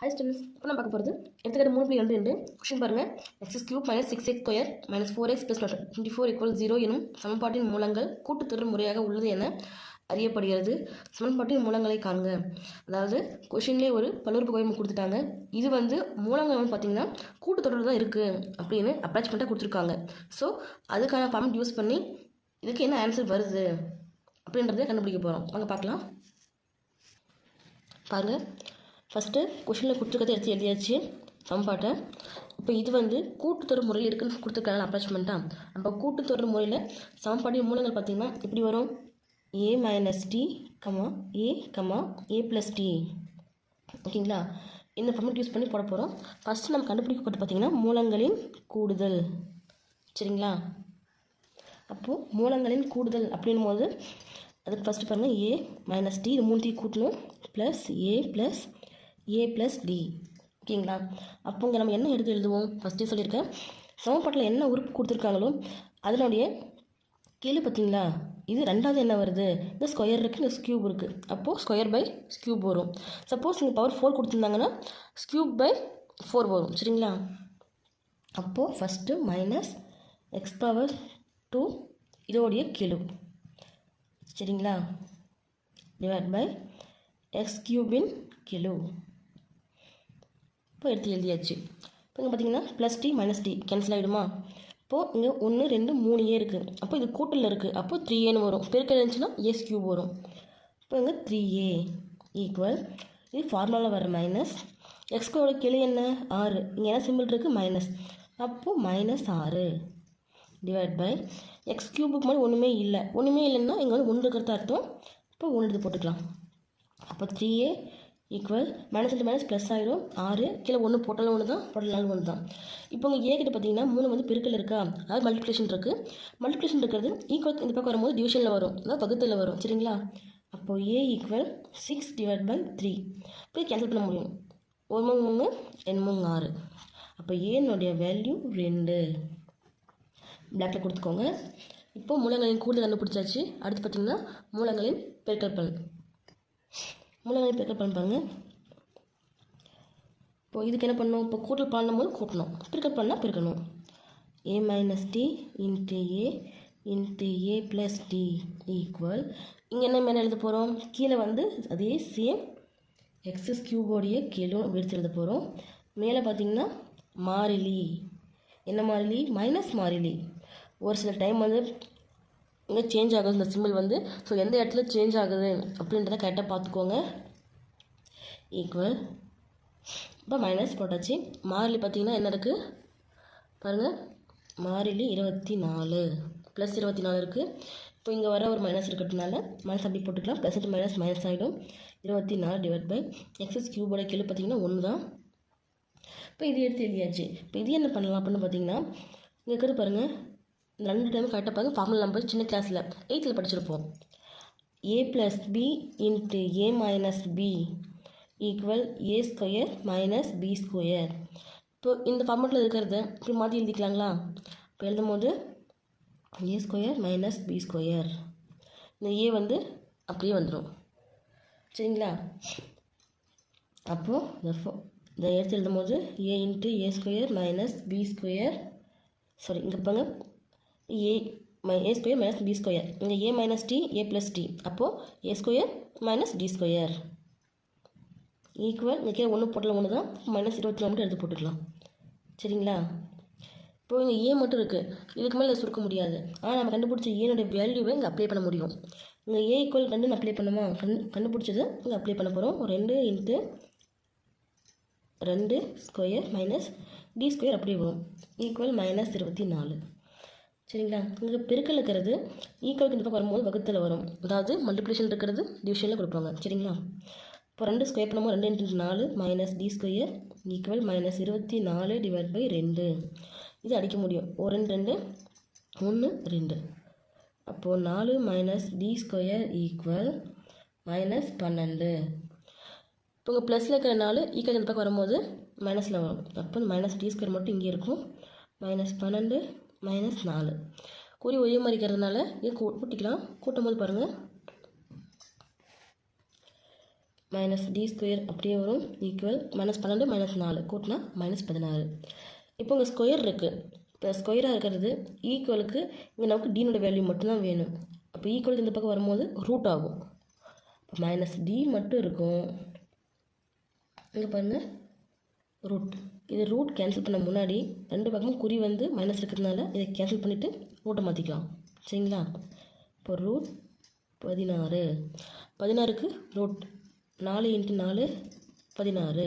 High students இப்போ நம்ம பார்க்க போகிறது எடுத்துக்கிட்ட மூணு புள்ளி ரெண்டு ரெண்டு. கொஷின் பாருங்கள் x cube minus six x square minus four x plus twenty four equal zero எனும் சமன்பாட்டின் மூலங்கள் கூட்டுத்தொடர் முறையாக உள்ளது என அறியப்படுகிறது. சமன்பாட்டின் மூலங்களை காண்க. அதாவது கொஷின்லேயே ஒரு பல்லுறுப்பு கொடுத்துட்டாங்க. இது வந்து மூலங்கள் வந்து பார்த்திங்கன்னா கூட்டுத்தொடர் தான் இருக்குது அப்படின்னு அட்டாச்மெண்ட்டாக கொடுத்துருக்காங்க. ஸோ அதுக்கான ஃபார்மெட் யூஸ் பண்ணி இதுக்கு என்ன ஆன்சர் வருது அப்படின்றத கண்டுபிடிக்க போகிறோம் அங்கே பார்க்கலாம். பாருங்கள் ஃபஸ்ட்டு கொஷினில் கொடுத்துருக்கதை எடுத்து எழுதியாச்சு. சமன்பாட்டை. இப்போ இது வந்து கூட்டுத்தொடர் முறையில் இருக்குன்னு கொடுத்துருக்காங்க அட்டாச்மெண்ட்டாக நம்ம கூட்டுத்தொடர் முறையில் சமன்பாட்டின் மூலங்கள் பார்த்திங்கன்னா எப்படி வரும். A minus d comma a comma a plus d ஓகேங்களா? இந்த ஃபார்மெட் யூஸ் பண்ணி போட போகிறோம் ஃபஸ்ட்டு நம்ம கண்டுபிடிக்கப்பட்டு பார்த்திங்கன்னா மூலங்களின் கூடுதல். சரிங்களா? அப்போது மூலங்களின் கூடுதல் அப்படின்னும் போது அதுக்கு ஃபஸ்ட்டு பாருங்கள் ஏ மைனஸ் டி இது மூணுத்தையும் கூட்டணும். Plus a plus a plus d ஓகேங்களா? அப்போ இங்கே நம்ம என்ன எடுத்து எழுதுவோம்? ஃபஸ்ட்டே சொல்லியிருக்கேன். சமன்பாட்டில் என்ன உறுப்பு கொடுத்துருக்காங்களோ அதனுடைய கீழே பார்த்தீங்களா? இது ரெண்டாவது என்ன வருது? இந்த ஸ்கொயர் இருக்குது இந்த ஸ்கியூப் இருக்குது அப்போது ஸ்கொயர் பை ஸ்கியூப் வரும். சப்போஸ் நீங்கள் பவர் ஃபோர் கொடுத்துருந்தாங்கன்னா ஸ்கியூப் பை ஃபோர் வரும். சரிங்களா? அப்போது first minus x power two இதோடைய கிலோ சரிங்களா? டிவைட் பை எக்ஸ் கியூபின் கிலோ இப்போ எடுத்து எழுதியாச்சு. இப்போ இங்கே பார்த்தீங்கன்னா plus d minus d cancel ஆகிடுமா இப்போது இங்கே ஒன்று ரெண்டு மூணு ஏ இருக்குது அப்போ இது கூட்டலில் இருக்குது அப்போ த்ரீ ஏன்னு வரும். பெருக்கல் இருந்துச்சுன்னா எஸ் கியூப் வரும். இப்போ இங்கே த்ரீ ஏ ஈக்குவல் இது ஃபார்முலாவில் வர மைனஸ் எக்ஸ்கோட கிளை என்ன? ஆறு. இங்கே என்ன சிம்பிள் இருக்குது மைனஸ் அப்போது மைனஸ் ஆறு. டிவைட் பை எக்ஸ் கியூபுக்கு மாதிரி ஒன்றுமே இல்லை. ஒன்றுமே இல்லைன்னா இங்கே வந்து ஒன்று இருக்கிறது அர்த்தம். இப்போ ஒன்று எடுத்து போட்டுக்கலாம். அப்போ த்ரீ ஏ ஈக்குவல் மைனஸ் ரெண்டு மைனஸ் ப்ளஸ் ஆயிரும். ஆறு கீழே ஒன்று போட்டாலும் ஒன்று தான் போடலாலும் ஒன்று தான் இப்போ உங்கள் ஏ கிட்ட பார்த்தீங்கன்னா மூணு வந்து பெருக்கல் இருக்கா? அதாவது மல்டிப்ளிகேஷன் இருக்குது மல்டிப்ளிகேஷன் இருக்கிறது ஈக்குவல் இந்த பக்கம் வரும்போது டிவிஷனில் வரும். அதாவது பகுத்தில் வரும். சரிங்களா? அப்போது a equal six divide by three இப்போ கேன்சல் பண்ண முடியும். ஒரு மூணு மூணு ரெண்டு மூணு ஆறு. அப்போ ஏனுடைய வேல்யூ ரெண்டு. பிளாக்கில் கொடுத்துக்கோங்க. இப்போ மூலங்களின் கூடுதல் கண்டுபிடிச்சாச்சு. அடுத்து பார்த்திங்கன்னா மூலங்களின் பெருக்கல் பலன் மூலங்களின் பெருக்கல் பலன் பாருங்கள் இப்போ இதுக்கு என்ன பண்ணணும்? இப்போ கூட்டல் பண்ணும்போது கூட்டணும். பெருக்கல் பண்ணால் பெருக்கணும். A minus d into a into a plus d equal இங்கே என்ன மேலே எழுத போகிறோம் கீழே வந்து அதே சேம் எக்ஸஸ் கியூபோடைய கீழே எடுத்து எழுத போகிறோம் மேலே பார்த்தீங்கன்னா மாறிலி. என்ன மாறிலி? மைனஸ் மாறிலி. ஒரு சில டைம் வந்து இங்கே சேஞ்ச் ஆகுது இந்த சிம்பிள் வந்து. ஸோ எந்த இடத்துல சேஞ்ச் ஆகுது அப்படின்றத கரெக்டாக பார்த்துக்கோங்க. ஈக்குவல் இப்போ மைனஸ் போட்டாச்சு. மாறிலி பார்த்தீங்கன்னா என்ன இருக்குது பாருங்கள் மாறிலி இருபத்தி நாலு ப்ளஸ் இருபத்தி நாலு இருக்குது இப்போ இங்கே வர ஒரு மைனஸ் இருக்கிறதுனால மைனஸ் அப்படி போட்டுக்கலாம். ப்ளஸ் இன்ட்டு மைனஸ் மைனஸ் ஆகிடும் இருபத்தி நாலு டிவைட் பை எக்ஸஸ் கியூபோட கீழே பார்த்தீங்கன்னா ஒன்று தான். இப்போ இது எடுத்து எழுதியாச்சு. இப்போ இது என்ன பண்ணலாம் அப்படின்னு பார்த்தீங்கன்னா இங்கே இருக்கிறது பாருங்கள் ரெண்டு டைம் கரெக்டாக பாருங்கள் ஃபார்முலா நம்பர் சின்ன கிளாஸில் எயித்தில் படிச்சிருப்போம். A plus b into a minus b equal a square minus b square இப்போ இந்த ஃபார்மெட்டில் இருக்கிறத இப்படி மாற்றி எழுதிக்கலாங்களா? இப்போ எழுதும் போது a square minus b square இந்த ஏ வந்து அப்படியே வந்துடும் சரிங்களா? அப்போது இந்த இதை எடுத்து எழுதும் போது a into a square minus b square sorry இங்கே பாருங்க. A my a square minus b square இங்கே a minus d a plus d அப்போது a square minus d square equal இங்கே ஒன்று போட்டலாம் ஒன்று தான் மைனஸ் இருபத்தி நாலு மட்டும் எடுத்து போட்டுக்கலாம் சரிங்களா? இப்போ இங்கே ஏ மட்டும் இருக்குது இதுக்கு மேலே சுருக்க முடியாது. ஆனால் நம்ம கண்டுபிடிச்ச ஏனுடைய வேல்யூவை இங்கே அப்ளை பண்ண முடியும். இங்கே ஏ ஈக்குவல் ரெண்டு அப்ளை பண்ணுமா கண் கண்டுபிடிச்சது இங்கே அப்ளை பண்ண போகிறோம் ரெண்டு இன்ட்டு ரெண்டு ஸ்கொயர் மைனஸ் டி ஸ்கொயர் அப்படியே வரும். ஈக்குவல் மைனஸ் இருபத்தி நாலு. சரிங்களா? இங்கே பெருக்கல் இருக்கிறது e ஈக்குவலுக்கு இந்த பக்கம் வரும்போது வகுத்தில் வரும். அதாவது மல்டிப்ளிகேஷன் இருக்கிறது டிவிஷனில் கொடுப்பாங்க. சரிங்களா? இப்போ ரெண்டு ஸ்கொயர் பண்ணும்போது ரெண்டு இன்ட்டு நாலு minus d square equal minus இருபத்தி நாலு டிவைட் பை ரெண்டு. இது அடிக்க முடியும். ஒரு ரெண்டு ரெண்டு. ஒன்று ரெண்டு. அப்போது நாலு minus d square equal minus பன்னெண்டு. இப்போ உங்கள் ப்ளஸில் இருக்கிற நாலு e ஈக்குவல் இந்த பக்கம் வரும்போது மைனஸில் வரும். அப்போ மைனஸ் டி ஸ்கொயர் மட்டும் இங்கே இருக்கும். மைனஸ் பன்னெண்டு மைனஸ் நாலு. குறி ஒரே மாதிரி இருக்கிறதுனால இது கூட்டிக்கலாம். கூட்டும் போது பாருங்கள் மைனஸ் டி ஸ்கொயர் அப்படியே வரும். ஈக்குவல் மைனஸ் பன்னெண்டு மைனஸ் நாலு. கூட்டினா மைனஸ் பதினாறு. இப்போ உங்கள் ஸ்கொயர் இருக்குது இப்போ ஸ்கொயராக இருக்கிறது ஈக்குவலுக்கு இங்கே நமக்கு டீனோட வேல்யூ மட்டும்தான் வேணும். அப்போ ஈக்குவல் இந்த பக்கம் வரும்போது ரூட் ஆகும். மைனஸ் டி மட்டும் இருக்கும். இங்கே பாருங்கள் ரூட் இது ரூட் கேன்சல் பண்ண முன்னாடி ரெண்டு பக்கமும் குறி வந்து மைனஸ் இருக்கிறதுனால இதை கேன்சல் பண்ணிவிட்டு ரூட்டை மாற்றிக்கலாம் சரிங்களா? இப்போ ரூட் பதினாறு. பதினாறுக்கு ரூட் நாலு இன்ட்டு நாலு பதினாறு.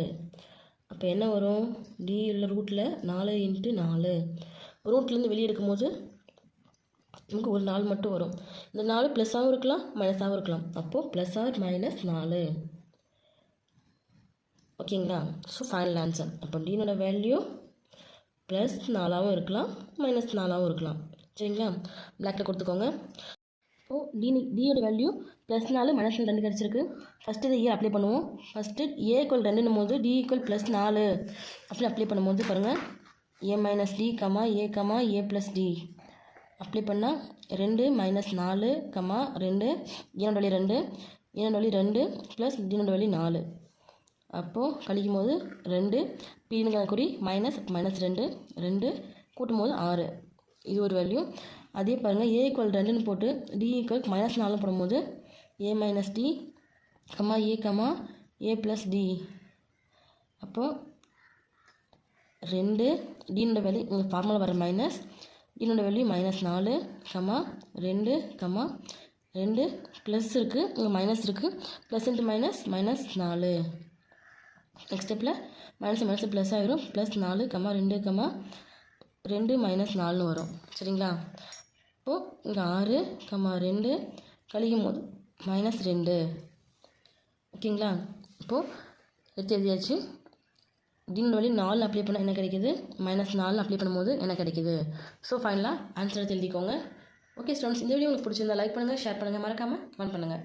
அப்போ என்ன வரும்? டி உள்ள ரூட்டில் நாலு இன்ட்டு நாலு. ரூட்லேருந்து வெளியே எடுக்கும்போது நமக்கு ஒரு நாள் மட்டும் வரும். இந்த நாலு ப்ளஸ்ஸாகவும் இருக்கலாம் மைனஸாகவும் இருக்கலாம். அப்போது ப்ளஸ் ஆர் மைனஸ் நாலு. ஓகேங்களா? ஸோ ஃபைனல் ஆன்சர் அப்போ டீனோட வேல்யூ ப்ளஸ் நாலாகவும் இருக்கலாம் மைனஸ் நாலாகவும் இருக்கலாம். சரிங்களா? பிளாக்கில் கொடுத்துக்கோங்க. இப்போது டி டியோட வேல்யூ ப்ளஸ் நாலு மைனஸ் நாலு ரெண்டு கிடச்சிருக்கு ஃபஸ்ட்டு இதை ஏ அப்ளை பண்ணுவோம். ஃபஸ்ட்டு ஏ ஈக்குவல் ரெண்டுன்னும் போது டி ஈக்குவல் ப்ளஸ் நாலு. அப்படி அப்ளை பண்ணும்போது பாருங்கள் A minus D comma A comma A plus D apply பண்ணால் ரெண்டு மைனஸ் நாலு கமா ரெண்டு ஈனோட வழி ரெண்டு ஏனோட வழி ரெண்டு ப்ளஸ் டீனோட வழி நாலு. அப்போது கழிக்கும் போது ரெண்டு பீனுங்கிற குறி மைனஸ் மைனஸ் ரெண்டு ரெண்டு கூட்டும் போது ஆறு. இது ஒரு வேல்யூ அதே பாருங்கள் ஏ ஈக்குவல் ரெண்டுன்னு போட்டு டி ஈக்குவல் மைனஸ் நாலு போடும்போது A minus D comma A comma A plus D அப்போது ரெண்டு டீனோட வேல்யூ இங்கே ஃபார்முலா வர மைனஸ் டீனோட வேல்யூ மைனஸ் நாலு கமா ரெண்டு கமா ரெண்டு ப்ளஸ் இருக்குது இங்கே மைனஸ் இருக்குது ப்ளஸ் இன்ட்டு மைனஸ் மைனஸ் நாலு. நெக்ஸ்ட் ஸ்டெப்பில் மைனஸ் மைனஸ் ப்ளஸ் ஆகிரும் ப்ளஸ் நாலு கமா ரெண்டு கம்மா ரெண்டு மைனஸ் நாலுன்னு வரும். சரிங்களா? இப்போது இங்கே ஆறு கமா ரெண்டு கழிக்கும் போது மைனஸ் ரெண்டு. ஓகேங்களா? இப்போது எடுத்து எழுதியாச்சு. டின் வழி நாலு அப்ளை பண்ணால் என்ன கிடைக்கிது? மைனஸ் நாலு அப்ளை பண்ணும்போது என்ன கிடைக்கிது? ஸோ ஃபைனலாக ஆன்சர் எடுத்து எழுதிக்கோங்க. ஓகே ஸ்டூடெண்ட்ஸ் இந்த வீடியோ உங்களுக்கு பிடிச்சிருந்தா லைக் பண்ணுங்கள் ஷேர் பண்ணுங்கள் மறக்காமல் கமெண்ட் பண்ணுங்கள்